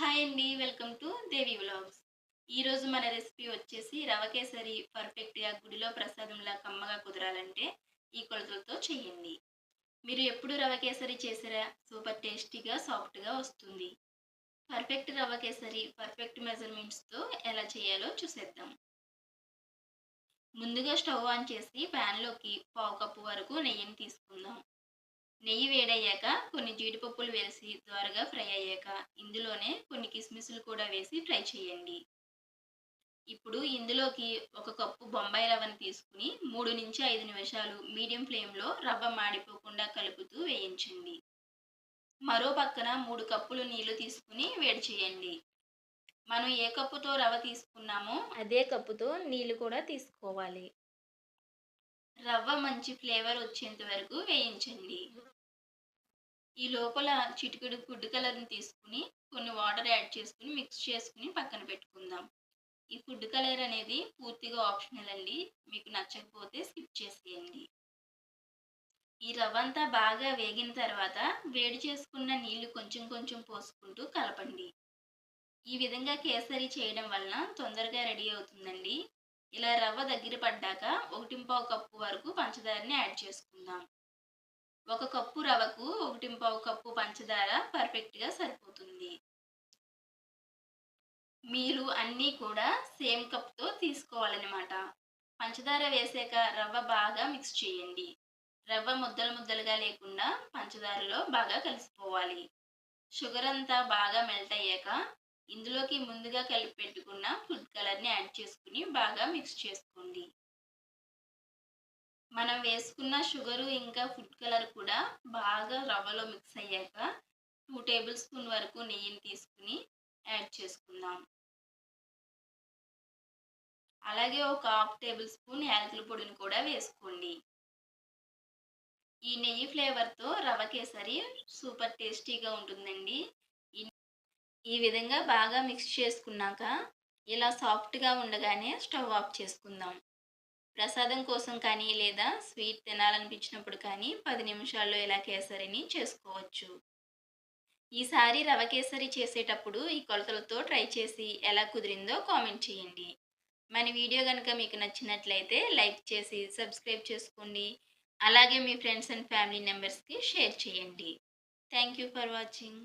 Hi అండి welcome to Devi vlogs. ఈరోజు మన రెసిపీ వచ్చేసి రవ కేసరి పర్ఫెక్ట్గా గుడిలో ప్రసాదంలా కమ్మగా కుదరాలంటే ఈ కొలతలతో చేయండి. మీరు ఎప్పుడు రవ కేసరి చేసారా సూపర్ టేస్టీగా సాఫ్ట్గా వస్తుంది. పర్ఫెక్ట్ రవ కేసరి పర్ఫెక్ట్ మెజర్మెంట్స్తో ఎలా చేయాలో చూసేద్దాం. ముందుగా స్టవ్ ఆన్ చేసి ప్యాన్లోకి పావు కప్పు వరకు నెయ్యిని తీసుకుందాం. నెయ్యి వేడయ్యాక కొన్ని జీడిపప్పులు వేసి త్వరగా ఫ్రై అయ్యాక ఇందులోనే కొన్ని కిస్మిస్లు కూడా వేసి ఫ్రై చేయండి. ఇప్పుడు ఇందులోకి ఒక కప్పు బొంబాయి రవ్వను తీసుకుని మూడు నుంచి ఐదు నిమిషాలు మీడియం ఫ్లేమ్లో రవ్వ మాడిపోకుండా కలుపుతూ వేయించండి. మరో పక్కన మూడు కప్పులు నీళ్ళు తీసుకుని వేడి చేయండి. మనం ఏ కప్పుతో రవ్వ తీసుకున్నామో అదే కప్పుతో నీళ్ళు కూడా తీసుకోవాలి. రవ్వ మంచి ఫ్లేవర్ వచ్చేంత వరకు వేయించండి. ఈ లోపల చిటికెడు ఫుడ్ కలర్ని తీసుకుని కొన్ని వాటర్ యాడ్ చేసుకుని మిక్స్ చేసుకుని పక్కన పెట్టుకుందాం. ఈ ఫుడ్ కలర్ అనేది పూర్తిగా ఆప్షనల్ అండి. మీకు నచ్చకపోతే స్కిప్ చేసేయండి. ఈ రవ్వ అంతా బాగా వేగిన తర్వాత వేడి చేసుకున్న నీళ్ళు కొంచెం కొంచెం పోసుకుంటూ కలపండి. ఈ విధంగా కేసరి చేయడం వలన తొందరగా రెడీ అవుతుందండి. ఇలా రవ్వ దగ్గర పడ్డాక ఒకటింపావు కప్పు వరకు పంచదారని యాడ్ చేసుకుందాం. ఒక కప్పు రవ్వకు ఒకటింపావు కప్పు పంచదార పర్ఫెక్ట్గా సరిపోతుంది. మీరు అన్నీ కూడా సేమ్ కప్తో తీసుకోవాలన్నమాట. పంచదార వేసాక రవ్వ బాగా మిక్స్ చేయండి. రవ్వ ముద్దలు ముద్దలుగా లేకుండా పంచదారలో బాగా కలిసిపోవాలి. షుగర్ అంతా బాగా మెల్ట్ అయ్యాక ఇందులోకి ముందుగా కలిపి పెట్టుకున్న ఫుడ్ కలర్ని యాడ్ చేసుకుని బాగా మిక్స్ చేసుకోండి. మనం వేసుకున్న షుగరు ఇంకా ఫుడ్ కలర్ కూడా బాగా రవ్వలో మిక్స్ అయ్యాక టూ టేబుల్ స్పూన్ వరకు నెయ్యిని తీసుకుని యాడ్ చేసుకుందాం. అలాగే ఒక హాఫ్ టేబుల్ స్పూన్ యాలకుల పొడిని కూడా వేసుకోండి. ఈ నెయ్యి ఫ్లేవర్తో రవ కేసరి సూపర్ టేస్టీగా ఉంటుందండి. ఈ విధంగా బాగా మిక్స్ చేసుకున్నాక ఇలా సాఫ్ట్గా ఉండగానే స్టవ్ ఆఫ్ చేసుకుందాం. ప్రసాదం కోసం కానీ లేదా స్వీట్ తినాలనిపించినప్పుడు కానీ పది నిమిషాల్లో ఇలా కేసరిని చేసుకోవచ్చు. ఈసారి రవ కేసరి చేసేటప్పుడు ఈ కొలతలతో ట్రై చేసి ఎలా కుదిరిందో కామెంట్ చేయండి. మన వీడియో కనుక మీకు నచ్చినట్లయితే లైక్ చేసి సబ్స్క్రైబ్ చేసుకోండి. అలాగే మీ ఫ్రెండ్స్ అండ్ ఫ్యామిలీ మెంబర్స్కి షేర్ చేయండి. Thank you for watching.